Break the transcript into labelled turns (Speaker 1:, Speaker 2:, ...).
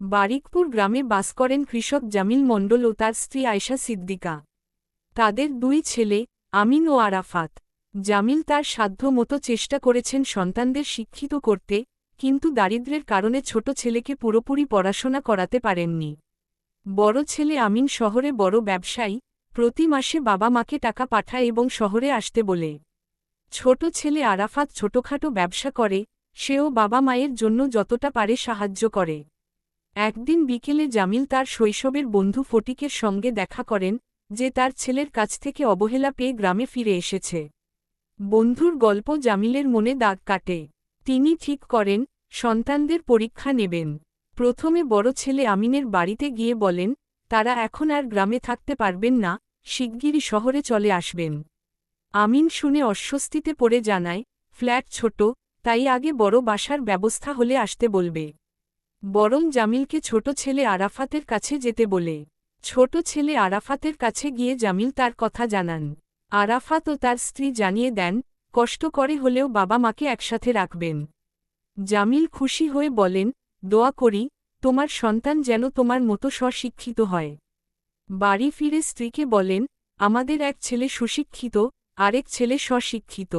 Speaker 1: বারিকপুর গ্রামে বাস করেন কৃষক জামিল মণ্ডল ও তার স্ত্রী আয়শা সিদ্দিকা। তাদের দুই ছেলে, আমিন ও আরাফাত। জামিল তার সাধ্য মতো চেষ্টা করেছেন সন্তানদের শিক্ষিত করতে, কিন্তু দারিদ্র্যের কারণে ছোট ছেলেকে পুরোপুরি পড়াশোনা করাতে পারেননি। বড় ছেলে আমিন শহরে বড় ব্যবসায়ী, প্রতি মাসে বাবা মাকে টাকা পাঠায় এবং শহরে আসতে বলে। ছোট ছেলে আরাফাত ছোটখাটো ব্যবসা করে, সেও বাবা মায়ের জন্য যতটা পারে সাহায্য করে। একদিন বিকেলে জামিল তার শৈশবের বন্ধু ফটিকের সঙ্গে দেখা করেন, যে তার ছেলের কাছ থেকে অবহেলা পেয়ে গ্রামে ফিরে এসেছে। বন্ধুর গল্প জামিলের মনে দাগ কাটে। তিনি ঠিক করেন, সন্তানদের পরীক্ষা নেবেন। প্রথমে বড় ছেলে আমিনের বাড়িতে গিয়ে বলেন, তারা এখন আর গ্রামে থাকতে পারবেন না, শিগগিরই শহরে চলে আসবেন। আমিন শুনে অস্বস্তিতে পড়ে জানায়, ফ্ল্যাট ছোট, তাই আগে বড় বাসার ব্যবস্থা হলে আসতে বলবে। বরং জামিলকে ছোট ছেলে আরাফাতের কাছে যেতে বলে। ছোট ছেলে আরাফাতের কাছে গিয়ে জামিল তার কথা জানান। আরাফাত ও তার স্ত্রী জানিয়ে দেন, কষ্ট করে হলেও বাবা মাকে একসাথে রাখবেন জামিল খুশি হয়ে বলেন, দোয়া করি, তোমার সন্তান যেন তোমার মতো স্বশিক্ষিত হয় বাড়ি ফিরে স্ত্রীকে বলেন, আমাদের এক ছেলে সুশিক্ষিত, আরেক ছেলে স্বশিক্ষিত।